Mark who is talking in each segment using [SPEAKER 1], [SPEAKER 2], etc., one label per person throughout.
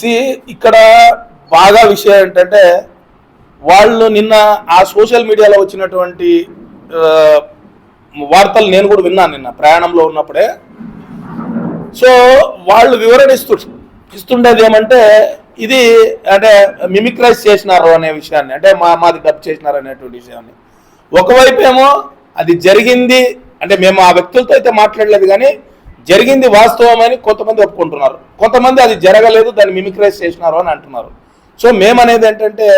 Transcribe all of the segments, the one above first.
[SPEAKER 1] C ఇక్కడ బాగా విషయం ఏంటంటే వాళ్ళు నిన్న ఆ సోషల్ మీడియాలో వచ్చినటువంటి వార్తలు నేను కూడా విన్నాను నిన్న ప్రయాణంలో ఉన్నప్పుడే. సో వాళ్ళు వివరణ ఇస్తు ఇస్తుండేది ఏమంటే ఇది అంటే మిమిక్రైజ్ చేసినారు అనే విషయాన్ని అంటే మా మాది డబ్ చేసినారు అనేటువంటి విషయాన్ని. ఒకవైపు ఏమో అది జరిగింది అంటే మేము ఆ వ్యక్తులతో అయితే మాట్లాడలేదు కానీ జరిగింది వాస్తవమని కొంతమంది ఒప్పుకుంటున్నారు. కొంతమంది అది జరగలేదు దాన్ని మిమిక్రైజ్ చేసినారు అని అంటున్నారు. సో మేమనేది ఏంటంటే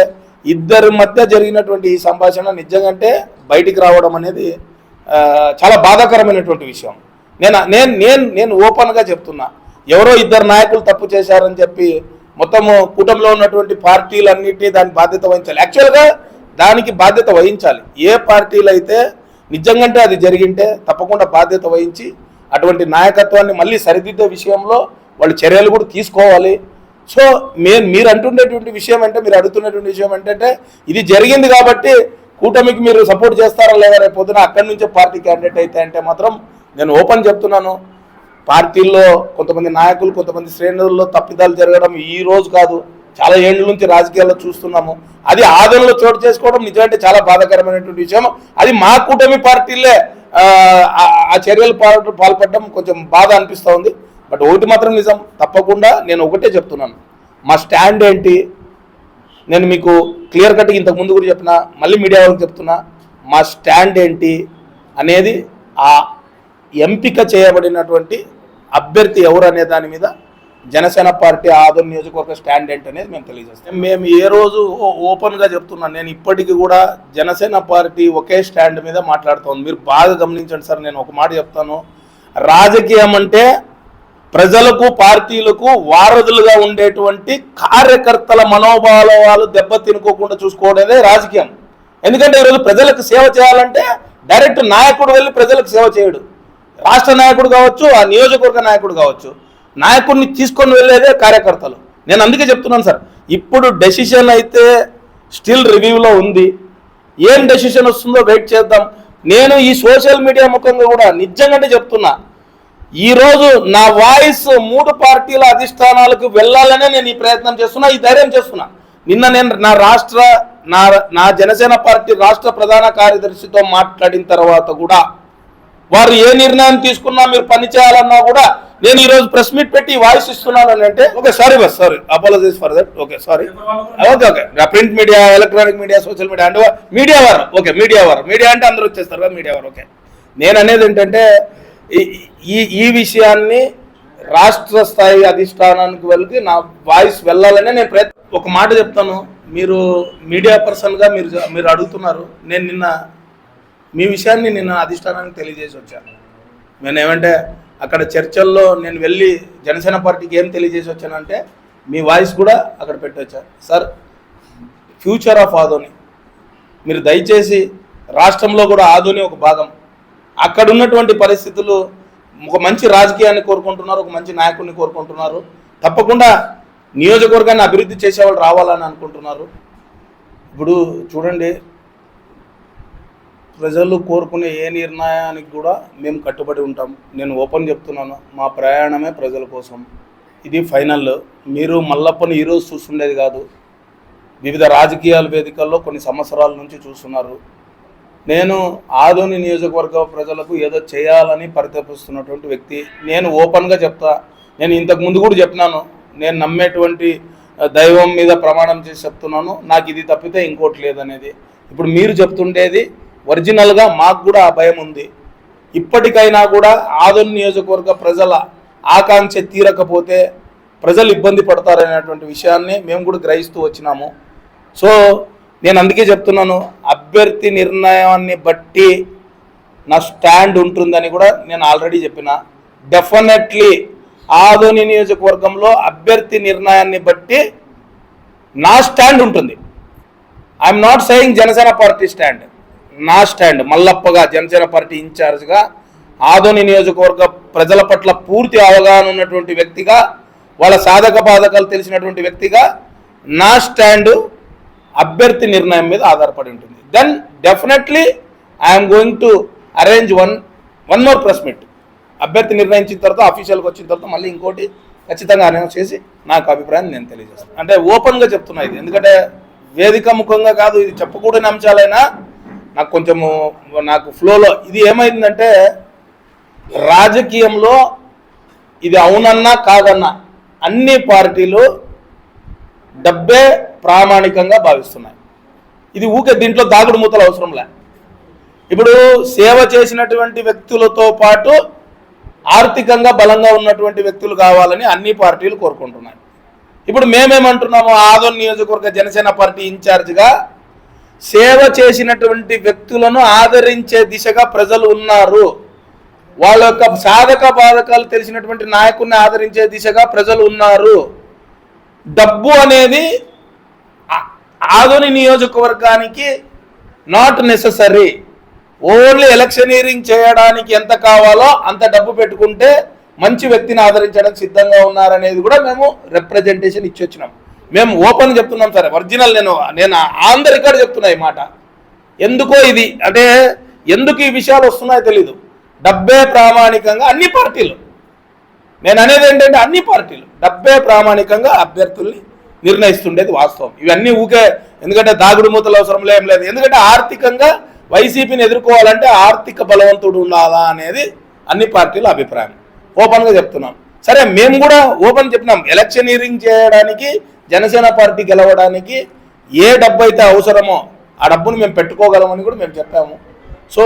[SPEAKER 1] ఇద్దరి మధ్య జరిగినటువంటి ఈ సంభాషణ నిజంగా బయటికి రావడం అనేది చాలా బాధాకరమైనటువంటి విషయం. నేను నేను నేను నేను ఓపెన్గా చెప్తున్నా. ఎవరో ఇద్దరు నాయకులు తప్పు చేశారని చెప్పి మొత్తము కూటమిలో ఉన్నటువంటి పార్టీలన్నిటి దాని బాధ్యత వహించాలి. యాక్చువల్గా దానికి బాధ్యత వహించాలి. ఏ పార్టీలు అయితే నిజంగంటే అది జరిగింటే తప్పకుండా బాధ్యత వహించి అటువంటి నాయకత్వాన్ని మళ్ళీ సరిదిద్దే విషయంలో వాళ్ళు చర్యలు కూడా తీసుకోవాలి. సో మే మీరు అంటుండేటువంటి విషయం అంటే మీరు అడుగుతున్నటువంటి విషయం ఏంటంటే ఇది జరిగింది కాబట్టి కూటమికి మీరు సపోర్ట్ చేస్తారా లేదా రేపు పొద్దున అక్కడి నుంచే పార్టీ క్యాండిడేట్ అయితే అంటే మాత్రం నేను ఓపెన్ చెప్తున్నాను. పార్టీల్లో కొంతమంది నాయకులు కొంతమంది శ్రేణుల్లో తప్పిదాలు జరగడం ఈ రోజు కాదు. చాలా ఏళ్ళ నుంచి రాజకీయాల్లో చూస్తున్నాము. అది ఆదరణలో చోటు చేసుకోవడం నిజమంటే చాలా బాధాకరమైనటువంటి విషయం అది మా కూటమి పార్టీలే ఆ, చర్యలు పాల్పడడం కొంచెం బాధ అనిపిస్తూ ఉంది బట్ ఒకటి మాత్రం నిజం తప్పకుండా నేను ఒకటే చెప్తున్నాను. మా స్టాండ్ ఏంటి? నేను మీకు క్లియర్ కట్గా ఇంతకు ముందు కూడా చెప్పిన మళ్ళీ మీడియా వాళ్ళకి చెప్తున్నా మా స్టాండ్ ఏంటి అనేది ఆ ఎంపిక చేయబడినటువంటి అభ్యర్థి ఎవరు అనే దాని మీద జనసేన పార్టీ ఆదరణ నియోజకవర్గ స్టాండ్ ఏంటి అనేది మేము తెలియజేస్తాం. మేము ఏ రోజు ఓ- ఓపెన్గా చెప్తున్నాను నేను ఇప్పటికీ కూడా జనసేన పార్టీ ఒకే స్టాండ్ మీద మాట్లాడుతోంది. మీరు బాగా గమనించండి సార్ నేను ఒక మాట చెప్తాను. రాజకీయం అంటే ప్రజలకు పార్టీలకు వారధులుగా ఉండేటువంటి కార్యకర్తల మనోభావాలు దెబ్బతినుకోకుండా చూసుకోవడమే రాజకీయం. ఎందుకంటే ఈరోజు ప్రజలకు సేవ చేయాలంటే డైరెక్ట్ నాయకుడు వెళ్ళి ప్రజలకు సేవ చేయడు. రాష్ట్ర నాయకుడు కావచ్చు ఆ నియోజకవర్గ నాయకుడు కావచ్చు. నాయకుడిని తీసుకొని వెళ్ళేదే కార్యకర్తలు. నేను అందుకే చెప్తున్నాను సార్ ఇప్పుడు డెసిషన్ అయితే స్టిల్ రివ్యూలో ఉంది. ఏం డెసిషన్ వస్తుందో వెయిట్ చేద్దాం. నేను ఈ సోషల్ మీడియా ముఖంగా కూడా నిజంగానే చెప్తున్నా. ఈరోజు నా వాయిస్ మూడు పార్టీల అధిష్టానాలకు వెళ్ళాలనే నేను ఈ ప్రయత్నం చేస్తున్నా ఈ ధైర్యం చేస్తున్నా. నిన్న నేను నా రాష్ట్ర నా నా జనసేన పార్టీ రాష్ట్ర ప్రధాన కార్యదర్శితో మాట్లాడిన తర్వాత కూడా వారు ఏ నిర్ణయం తీసుకున్నా మీరు పని చేయాలన్నా కూడా నేను ఈరోజు ప్రెస్ మీట్ పెట్టి వాయిస్ ఇస్తున్నాను అని అంటే okay sorry boss sorry. Apologies for that okay sorry. Okay okay. Print media electronic media social media అంటే మీడియా వారు ఓకే మీడియా వారు. మీడియా అంటే అందరూ వచ్చేస్తారు కదా మీడియా వారు ఓకే. నేను అనేది ఏంటంటే ఈ- ఈ ఈ విషయాన్ని రాష్ట్ర స్థాయి అధిష్టానానికి వెళ్ళి నా వాయిస్ వెళ్ళాలనే నేను ప్రయత్నం ఒక మాట చెప్తాను. మీరు మీడియా పర్సన్గా మీరు మీరు అడుగుతున్నారు. నేను నిన్న మీ విషయాన్ని నిన్న అధిష్టానానికి తెలియజేసి వచ్చాను. నేను ఏమంటే అక్కడ చర్చల్లో నేను వెళ్ళి జనసేన పార్టీకి ఏం తెలియజేసి వచ్చానంటే మీ వాయిస్ కూడా అక్కడ పెట్టొచ్చారు సార్ ఫ్యూచర్ ఆఫ్ ఆదోని. మీరు దయచేసి రాష్ట్రంలో కూడా ఆదోని ఒక భాగం. అక్కడ ఉన్నటువంటి పరిస్థితులు ఒక మంచి రాజకీయాన్ని కోరుకుంటున్నారు ఒక మంచి నాయకుడిని కోరుకుంటున్నారు. తప్పకుండా నియోజకవర్గాన్ని అభివృద్ధి చేసేవాళ్ళు రావాలని అనుకుంటున్నారు. ఇప్పుడు చూడండి ప్రజలు కోరుకునే ఏ నిర్ణయానికి కూడా మేము కట్టుబడి ఉంటాం. నేను ఓపెన్ చెప్తున్నాను మా ప్రయాణమే ప్రజల కోసం. ఇది ఫైనల్. మీరు మల్లప్పని ఈరోజు చూస్తుండేది కాదు. వివిధ రాజకీయాల వేదికల్లో కొన్ని సంవత్సరాల నుంచి చూస్తున్నారు. నేను ఆదోని నియోజకవర్గ ప్రజలకు ఏదో చేయాలని పరితపిస్తున్నటువంటి వ్యక్తి. నేను ఓపెన్గా చెప్తా నేను ఇంతకు ముందు కూడా చెప్పినాను. నేను నమ్మేటువంటి దైవం మీద ప్రమాణం చేసి చెప్తున్నాను. నాకు ఇది తప్పితే ఇంకోటి లేదనేది. ఇప్పుడు మీరు చెప్తుండేది ఒరిజినల్గా మాకు కూడా ఆ భయం ఉంది. ఇప్పటికైనా కూడా ఆదోని నియోజకవర్గ ప్రజల ఆకాంక్ష తీరకపోతే ప్రజలు ఇబ్బంది పడతారనేటువంటి విషయాన్ని మేము కూడా గ్రహిస్తూ వచ్చినాము. సో నేను అందుకే చెప్తున్నాను అభ్యర్థి నిర్ణయాన్ని బట్టి నా స్టాండ్ ఉంటుందని కూడా నేను ఆల్రెడీ చెప్పిన. డెఫినెట్లీ ఆదోని నియోజకవర్గంలో అభ్యర్థి నిర్ణయాన్ని బట్టి నా స్టాండ్ ఉంటుంది. I'm not saying Janasena party stand. నా స్టాండ్ మల్లప్పగా జనసేన పార్టీ ఇన్ఛార్జ్గా ఆదోని నియోజకవర్గ ప్రజల పట్ల పూర్తి అవగాహన ఉన్నటువంటి వ్యక్తిగా వాళ్ళ సాధక బాధకాలు తెలిసినటువంటి వ్యక్తిగా నా స్టాండ్ అభ్యర్థి నిర్ణయం మీద ఆధారపడి ఉంటుంది. Then definitely I'm going to arrange one one more press meet అభ్యర్థి నిర్ణయించిన తర్వాత అఫీషియల్కి వచ్చిన తర్వాత మళ్ళీ ఇంకోటి ఖచ్చితంగా అనౌన్స్ చేసి నాకు అభిప్రాయం నేను తెలియజేస్తాను. అంటే ఓపెన్గా చెప్తున్నా ఇది. ఎందుకంటే వేదిక ముఖంగా కాదు ఇది చెప్పకూడని అంశాలైనా నాకు కొంచెము నాకు ఫ్లోలో ఇది ఏమైందంటే రాజకీయంలో ఇది అవునన్నా కాదన్నా అన్ని పార్టీలు డబ్బే ప్రామాణికంగా భావిస్తున్నాయి. ఇది ఊకే దీంట్లో దాగుడు మూతలు అవసరంలే ఇప్పుడు సేవ చేసినటువంటి వ్యక్తులతో పాటు ఆర్థికంగా బలంగా ఉన్నటువంటి వ్యక్తులు కావాలని అన్ని పార్టీలు కోరుకుంటున్నాయి. ఇప్పుడు మేమేమంటున్నాము ఆదోన్ నియోజకవర్గ జనసేన పార్టీ ఇన్ఛార్జిగా సేవ చేసినటువంటి వ్యక్తులను ఆదరించే దిశగా ప్రజలు ఉన్నారు. వాళ్ళ యొక్క సాధక బాధకాలు తెలిసినటువంటి నాయకుడిని ఆదరించే దిశగా ప్రజలు ఉన్నారు. డబ్బు అనేది ఆధుని నియోజకవర్గానికి నాట్ నెససరీ ఓన్లీ ఎలక్షనీరింగ్ చేయడానికి ఎంత కావాలో అంత డబ్బు పెట్టుకుంటే మంచి వ్యక్తిని ఆదరించడానికి సిద్ధంగా ఉన్నారనేది కూడా మేము రిప్రజెంటేషన్ ఇచ్చి వచ్చినాం. మేము ఓపెన్ చెప్తున్నాం సరే ఒరిజినల్ నేను నేను ఆన్ ద రికార్డ్ చెప్తున్నా ఈ మాట. ఎందుకో ఇది? అంటే ఎందుకు ఈ విషయాలు వస్తున్నాయో తెలీదు. డబ్బే ప్రామాణికంగా అన్ని పార్టీలు. నేను అనేది ఏంటంటే అన్ని పార్టీలు. డబ్బే ప్రామాణికంగా అభ్యర్థుల్ని నిర్ణయిస్తుండేది వాస్తవం. ఇవన్నీ ఊకే ఎందుకంటే దాగుడు మూతలు అవసరం ఏం లేదు. ఎందుకంటే ఆర్థికంగా వైసీపీని ఎదుర్కోవాలంటే ఆర్థిక బలవంతుడు ఉండాలా అనేది అన్ని పార్టీల అభిప్రాయం. ఓపెన్గా చెప్తున్నాం. సరే మేము కూడా ఓపెన్ చెప్పినాం. ఎలక్షనీరింగ్ చేయడానికి జనసేన పార్టీ గెలవడానికి ఏ డబ్బు అయితే అవసరమో ఆ డబ్బును మేము పెట్టుకోగలమని కూడా మేము చెప్పాము. సో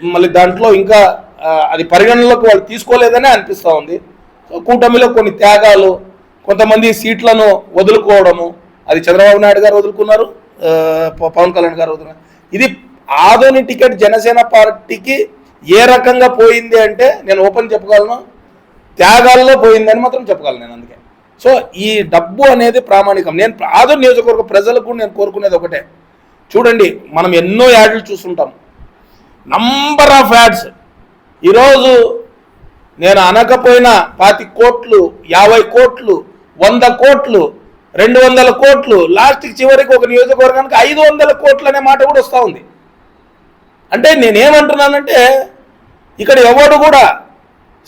[SPEAKER 1] మళ్ళీ దాంట్లో ఇంకా అది పరిగణనలోకి వాళ్ళు తీసుకోలేదనే అనిపిస్తూ ఉంది. సో కూటమిలో కొన్ని త్యాగాలు కొంతమంది సీట్లను వదులుకోవడము అది చంద్రబాబు నాయుడు గారు వదులుకున్నారు పవన్ కళ్యాణ్ గారు వదులుకున్నారు. ఇది ఆదోని టికెట్ జనసేన పార్టీకి ఏ రకంగా పోయింది అంటే నేను ఓపెన్ చెప్పగలను త్యాగాల్లో పోయిందని మాత్రం చెప్పగలను నేను అందుకే. సో ఈ డబ్బు అనేది ప్రామాణికం. నేను ఆదోని నియోజకవర్గ ప్రజలకు కూడా నేను కోరుకునేది ఒకటే. చూడండి మనం ఎన్నో యాడ్లు చూస్తుంటాం. నంబర్ ఆఫ్ యాడ్స్ ఈరోజు నేను అనకపోయినా పాతి కోట్లు యాభై కోట్లు వంద కోట్లు రెండు వందల కోట్లు లాస్ట్కి చివరికి ఒక నియోజకవర్గానికి ఐదు వందల కోట్లు అనే మాట కూడా వస్తూ ఉంది. అంటే నేనేమంటున్నానంటే ఇక్కడ ఎవడు కూడా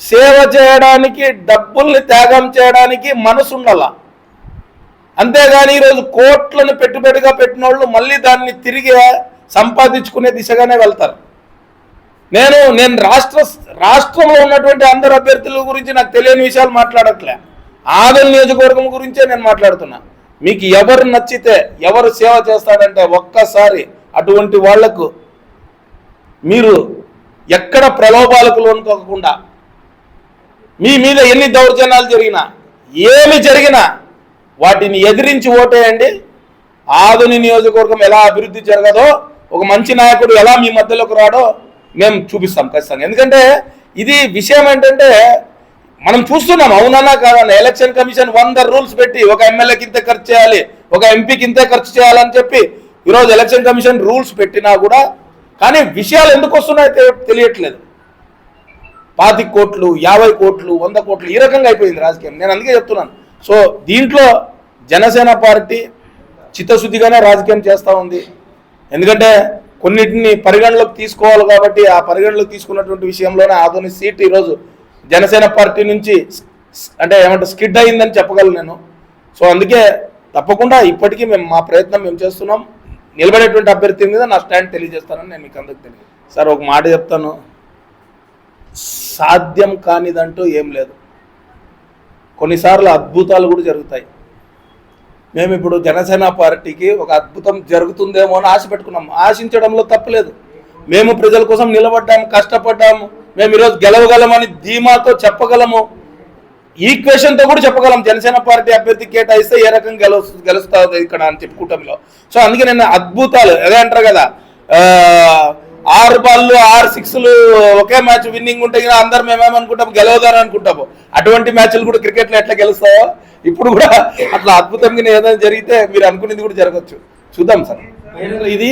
[SPEAKER 1] సేవ చేయడానికి డబ్బుల్ని త్యాగం చేయడానికి మనసు ఉండాల అంతేగాని ఈరోజు కోట్లను పెట్టుబడిగా పెట్టిన వాళ్ళు మళ్ళీ దాన్ని తిరిగి సంపాదించుకునే దిశగానే వెళ్తారు. నేను నేను రాష్ట్ర రాష్ట్రంలో ఉన్నటువంటి అందరు అభ్యర్థుల గురించి నాకు తెలియని విషయాలు మాట్లాడట్లే. ఆదల్ నియోజకవర్గం గురించే నేను మాట్లాడుతున్నా. మీకు ఎవరు నచ్చితే ఎవరు సేవ చేస్తాడంటే ఒక్కసారి అటువంటి వాళ్ళకు మీరు ఎక్కడ ప్రలోభాలకు లోనుకోకుండా మీ మీద ఎన్ని దౌర్జన్యాలు జరిగినా ఏమి జరిగినా వాటిని ఎదిరించి ఓటేయండి. ఆధుని నియోజకవర్గం ఎలా అభివృద్ధి జరగదో ఒక మంచి నాయకుడు ఎలా మీ మధ్యలోకి రాడో మేము చూపిస్తాం ఖచ్చితంగా. ఎందుకంటే ఇది విషయం ఏంటంటే మనం చూస్తున్నాం అవునన్నా కాదన్న ఎలక్షన్ కమిషన్ వంద రూల్స్ పెట్టి ఒక ఎమ్మెల్యేకి ఇంత ఖర్చు చేయాలి ఒక ఎంపీకి ఇంతే ఖర్చు చేయాలని చెప్పి ఈరోజు ఎలక్షన్ కమిషన్ రూల్స్ పెట్టినా కూడా కానీ విషయాలు ఎందుకు వస్తున్నాయో తెలియట్లేదు. పాతి కోట్లు యాభై కోట్లు వంద కోట్లు ఈ రకంగా అయిపోయింది రాజకీయం. నేను అందుకే చెప్తున్నాను. సో దీంట్లో జనసేన పార్టీ చిత్తశుద్ధిగానే రాజకీయం చేస్తూ ఉంది. ఎందుకంటే కొన్నిటిని పరిగణలోకి తీసుకోవాలి కాబట్టి ఆ పరిగణలోకి తీసుకున్నటువంటి విషయంలోనే ఆధునిక సీట్ ఈరోజు జనసేన పార్టీ నుంచి అంటే ఏమంటే స్కిడ్ అయిందని చెప్పగలను నేను. సో అందుకే తప్పకుండా ఇప్పటికీ మేము మా ప్రయత్నం మేము చేస్తున్నాం. నిలబడేటువంటి అభ్యర్థి మీద నా స్టాండ్ తెలియజేస్తానని నేను మీకు అందరికి తెలియదు సార్ ఒక మాట చెప్తాను. సాధ్యం కానిదంటూ ఏం లేదు. కొన్నిసార్లు అద్భుతాలు కూడా జరుగుతాయి. మేము ఇప్పుడు జనసేన పార్టీకి ఒక అద్భుతం జరుగుతుందేమో అని ఆశ పెట్టుకున్నాం ఆశించడంలో తప్పలేదు మేము ప్రజల కోసం నిలబడ్డాము కష్టపడ్డాము. మేము ఈరోజు గెలవగలమని ధీమాతో చెప్పగలము. ఈక్వేషన్తో కూడా చెప్పగలం. జనసేన పార్టీ అభ్యర్థి కేటాయిస్తే ఏ రకంగా గెలు గెలుస్తుంది ఇక్కడ అని చెప్పి కూటమిలో సో అందుకే నేను అద్భుతాలు అదే అంటారు కదా ఆరు బాళ్ళు ఆరు సిక్స్లు ఒకే మ్యాచ్ విన్నింగ్ ఉంటే కదా అందరు మేమేమనుకుంటాం గెలవదారని అనుకుంటాము. అటువంటి మ్యాచ్లు కూడా క్రికెట్లో ఎట్లా గెలుస్తాయో ఇప్పుడు కూడా అట్లా అద్భుతంగా ఏదైనా జరిగితే మీరు అనుకునేది కూడా జరగచ్చు. చూద్దాం సార్. ఇది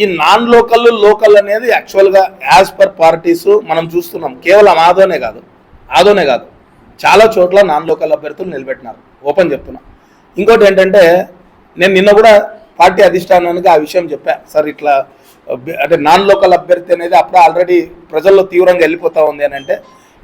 [SPEAKER 1] ఈ నాన్ లోకల్ లోకల్ అనేది యాక్చువల్గా యాజ్ పర్ పార్టీస్ మనం చూస్తున్నాం. కేవలం ఆదోనే కాదు ఆదోనే కాదు. చాలా చోట్ల నాన్ లోకల్ అభ్యర్థులు నిలబెట్టినారు. ఓపెన్ చెప్తున్నా. ఇంకోటి ఏంటంటే నేను నిన్న కూడా పార్టీ అధిష్టానానికి ఆ విషయం చెప్పా. సార్ ఇట్లా అంటే నాన్ లోకల్ అభ్యర్థి అనేది అప్పుడు ఆల్రెడీ ప్రజల్లో తీవ్రంగా వెళ్ళిపోతా ఉంది అని అంటే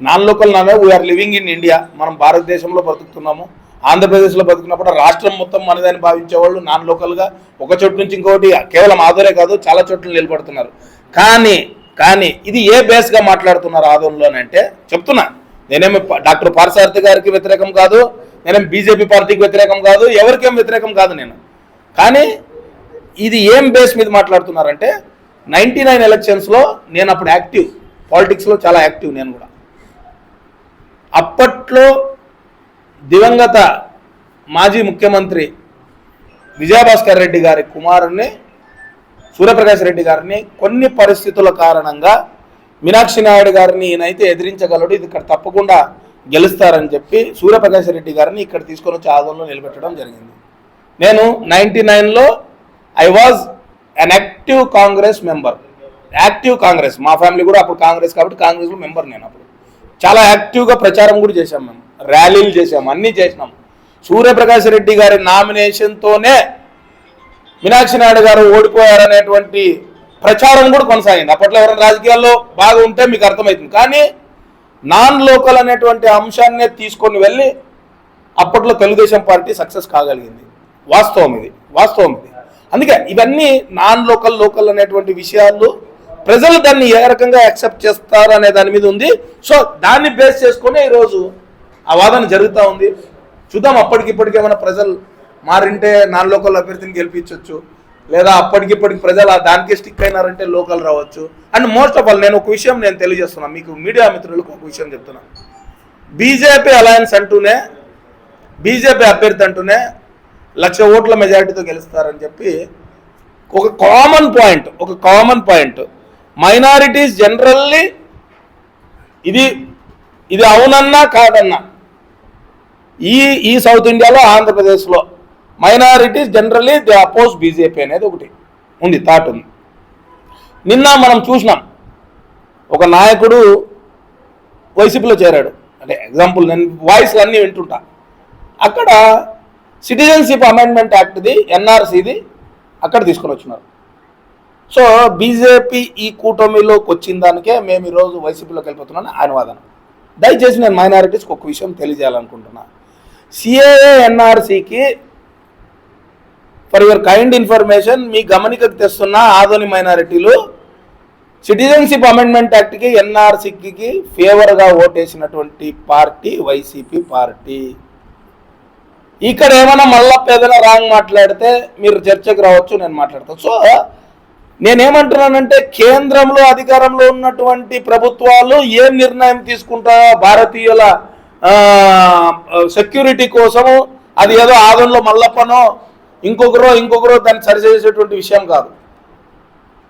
[SPEAKER 1] నాన్ లోకల్ నామే we are living in India మనం భారతదేశంలో బతుకుతున్నాము. ఆంధ్రప్రదేశ్లో బతుకున్నప్పుడు రాష్ట్రం మొత్తం మనదని భావించేవాళ్ళు నాన్ లోకల్గా ఒక చోటు నుంచి ఇంకోటి కేవలం ఆదోరే కాదు చాలా చోట్ల నిలబడుతున్నారు. కానీ కానీ ఇది ఏ బేస్గా మాట్లాడుతున్నారు ఆదోళనలో అంటే చెప్తున్నా. నేనేమి డాక్టర్ పార్సారథి గారికి వ్యతిరేకం కాదు నేనేం బీజేపీ పార్టీకి వ్యతిరేకం కాదు ఎవరికేం వ్యతిరేకం కాదు నేను. కానీ ఇది ఏం బేస్ మీద మాట్లాడుతున్నారంటే నైంటీ నైన్ ఎలక్షన్స్లో నేను అప్పుడు యాక్టివ్. పాలిటిక్స్లో చాలా యాక్టివ్ నేను కూడా. అప్పట్లో దివంగత మాజీ ముఖ్యమంత్రి విజయభాస్కర్ రెడ్డి గారి కుమారుణ్ణి సూర్యప్రకాష్ రెడ్డి గారిని కొన్ని పరిస్థితుల కారణంగా మీనాక్షి నాయుడు గారిని ఈయనైతే ఎదిరించగలడు. ఇది ఇక్కడ తప్పకుండా గెలుస్తారని చెప్పి సూర్యప్రకాష్ రెడ్డి గారిని ఇక్కడ తీసుకొని వచ్చి ఆదంలో నిలబెట్టడం జరిగింది. నేను నైంటీ నైన్లో I was an active Congress member active Congress మా ఫ్యామిలీ కూడా అప్పుడు కాంగ్రెస్ కాబట్టి కాంగ్రెస్లో మెంబర్ నేను అప్పుడు. చాలా యాక్టివ్గా ప్రచారం కూడా చేశాం మేము. ర్యాలీలు చేసాం అన్నీ చేసినాం. సూర్యప్రకాష్ రెడ్డి గారి నామినేషన్తోనే మీనాక్షి నాయుడు గారు ఓడిపోయారనేటువంటి ప్రచారం కూడా కొనసాగింది. అప్పట్లో ఎవరైనా రాజకీయాల్లో బాగా ఉంటే మీకు అర్థమవుతుంది. కానీ నాన్ లోకల్ అనేటువంటి అంశాన్నే తీసుకొని వెళ్ళి అప్పట్లో తెలుగుదేశం పార్టీ సక్సెస్ కాగలిగింది. వాస్తవం ఇది. వాస్తవం ఇది. అందుకే ఇవన్నీ నాన్ లోకల్ లోకల్ అనేటువంటి విషయాలు ప్రజలు దాన్ని ఏ రకంగా యాక్సెప్ట్ చేస్తారు అనే దాని మీద ఉంది. సో దాన్ని బేస్ చేసుకొని ఈరోజు ఆ వాదన జరుగుతూ ఉంది. చూద్దాం అప్పటికిప్పటికి ఏమైనా ప్రజలు మారింటే నాన్ లోకల్ అభ్యర్థిని గెలిపించవచ్చు లేదా అప్పటికిప్పటికి ప్రజలు ఆ దానికే స్టిక్ అయినారంటే లోకల్ రావచ్చు. అండ్ మోస్ట్ ఆఫ్ ఆల్ నేను ఒక విషయం నేను తెలియజేస్తున్నాను మీకు మీడియా మిత్రులకు ఒక విషయం చెప్తున్నాను బీజేపీ అలయన్స్ అంటూనే బీజేపీ అభ్యర్థి అంటూనే లక్ష ఓట్ల మెజారిటీతో గెలుస్తారని చెప్పి ఒక కామన్ పాయింట్ ఒక కామన్ పాయింట్. మైనారిటీస్ జనరల్లీ ఇది ఇది అవునన్నా కాదన్నా. ఈ ఈ సౌత్ ఇండియాలో ఆంధ్రప్రదేశ్లో minorities generally they oppose BJP అనేది ఒకటి ఉంది థాట్ ఉంది. నిన్న మనం చూసినాం ఒక నాయకుడు వైసీపీలో చేరాడు. అంటే ఎగ్జాంపుల్ నేను వాయిస్లు అన్నీ వింటుంటా. అక్కడ సిటిజన్షిప్ అమెండ్మెంట్ యాక్ట్ది ఎన్ఆర్సీది అక్కడ తీసుకొని వచ్చినారు. సో బీజేపీ ఈ కూటమిలోకి వచ్చిన దానికే మేము ఈరోజు వైసీపీలోకి వెళ్ళిపోతున్నాను ఆయన వాదన. దయచేసి నేను మైనారిటీస్కి ఒక విషయం తెలియజేయాలనుకుంటున్నా. సిఏఏ ఎన్ఆర్సీకి ఫర్ యువర్ కైండ్ ఇన్ఫర్మేషన్ మీ గమనికకు తెస్తున్న ఆధుని మైనారిటీలు సిటిజన్షిప్ అమెండ్మెంట్ యాక్ట్కి ఎన్ఆర్సీకి ఫేవర్గా ఓటేసినటువంటి పార్టీ వైసీపీ పార్టీ. ఇక్కడ ఏమైనా మళ్ళా ఏదైనా రాంగ్ మాట్లాడితే మీరు చర్చకు రావచ్చు నేను మాట్లాడతాను సో నేనేమంటున్నానంటే కేంద్రంలో అధికారంలో ఉన్నటువంటి ప్రభుత్వాలు ఏం నిర్ణయం తీసుకుంటారో భారతీయుల సెక్యూరిటీ కోసము అది ఏదో ఆదంలో మల్లప్పనో ఇంకొకరో ఇంకొకరో దాన్ని సరిచేసేటువంటి విషయం కాదు.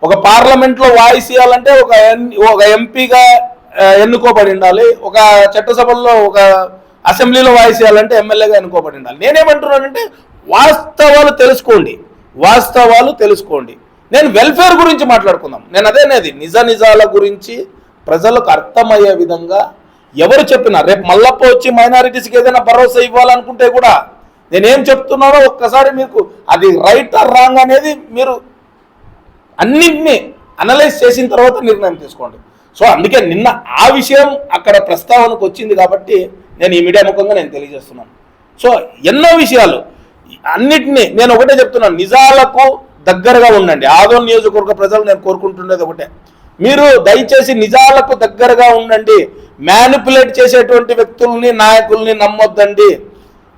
[SPEAKER 1] ఒక పార్లమెంట్లో వాయిస్ ఇవ్వాలంటే ఒక ఎన్- ఒక ఎంపీగా ఎన్నుకోబడి ఉండాలి. ఒక చట్టసభల్లో ఒక అసెంబ్లీలో వాయిస్ చేయాలంటే ఎమ్మెల్యేగా ఎన్నుకోబడి ఉండాలి. నేనేమంటున్నానంటే వాస్తవాలు తెలుసుకోండి. వాస్తవాలు తెలుసుకోండి. నేను వెల్ఫేర్ గురించి మాట్లాడుకుందాం. నేను అదేనేది నిజ నిజాల గురించి ప్రజలకు అర్థమయ్యే విధంగా ఎవరు చెప్పినా రేపు మల్లప్ప వచ్చి మైనారిటీస్కి ఏదైనా భరోసా ఇవ్వాలనుకుంటే కూడా నేనేం చెప్తున్నానో ఒక్కసారి మీకు అది రైట్ ఆర్ రాంగ్ అనేది మీరు అన్నింటినీ అనలైజ్ చేసిన తర్వాత నిర్ణయం తీసుకోండి. సో అందుకే నిన్న ఆ విషయం అక్కడ ప్రస్తావనకు వచ్చింది కాబట్టి నేను ఈ మీడియా ముఖంగా నేను తెలియజేస్తున్నాను. సో ఎన్నో విషయాలు. అన్నిటినీ నేను ఒకటే చెప్తున్నాను. నిజాలకు దగ్గరగా ఉండండి. ఆదోన్ నియోజకవర్గ ప్రజలు నేను కోరుకుంటుండేది ఒకటే. మీరు దయచేసి నిజాలకు దగ్గరగా ఉండండి. మ్యానిపులేట్ చేసేటువంటి వ్యక్తుల్ని నాయకుల్ని నమ్మొద్దండి.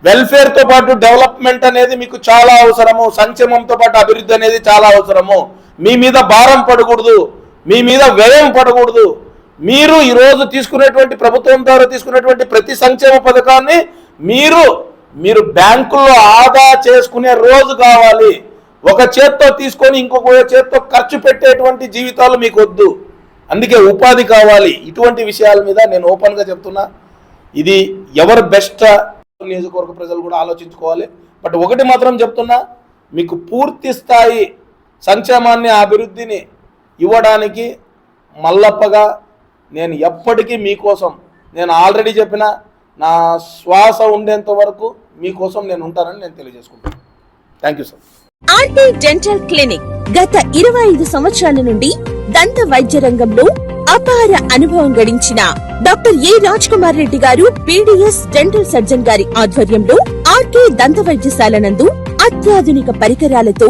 [SPEAKER 1] వెల్ఫేర్తో పాటు డెవలప్మెంట్ అనేది మీకు చాలా అవసరము. సంక్షేమంతో పాటు అభివృద్ధి అనేది చాలా అవసరము. మీ మీద భారం పడకూడదు. మీ మీద వ్యయం పడకూడదు. మీరు ఈరోజు తీసుకునేటువంటి ప్రభుత్వం ద్వారా తీసుకునేటువంటి ప్రతి సంక్షేమ పథకాన్ని మీరు మీరు బ్యాంకుల్లో ఆదా చేసుకునే రోజు కావాలి. ఒక చేత్తో తీసుకొని ఇంకొక చేత్తో ఖర్చు పెట్టేటువంటి జీవితాలు మీకు వద్దు. అందుకే ఉపాధి కావాలి. ఇటువంటి విషయాల మీద నేను ఓపెన్గా చెప్తున్నా. ఇది ఎవరు బెస్ట్ నియోజకవర్గ ప్రజలు కూడా ఆలోచించుకోవాలి. బట్ ఒకటి మాత్రం చెప్తున్నా మీకు పూర్తి స్థాయి సంక్షేమాన్ని అభివృద్ధిని ఇవ్వడానికి మల్లప్పగా నేను ఎప్పటికీ మీకోసం నేను ఆల్రెడీ చెప్పిన నా శ్వాస ఉండేంత వరకు మీకోసం నేను ఉంటానని నేను తెలియజేసుకుంటాను thank you sir
[SPEAKER 2] RT dental clinic గత ఇరవై ఐదు సంవత్సరాల నుండి దంత వైద్య రంగంలో అపార అనుభవం గడించిన doctor A Raj Kumar Reddy garu BDS dental surgeon గారి ఆధ్వర్యంలో ఆర్కే దంత వైద్యశాల నందు అత్యాధునిక పరికరాలతో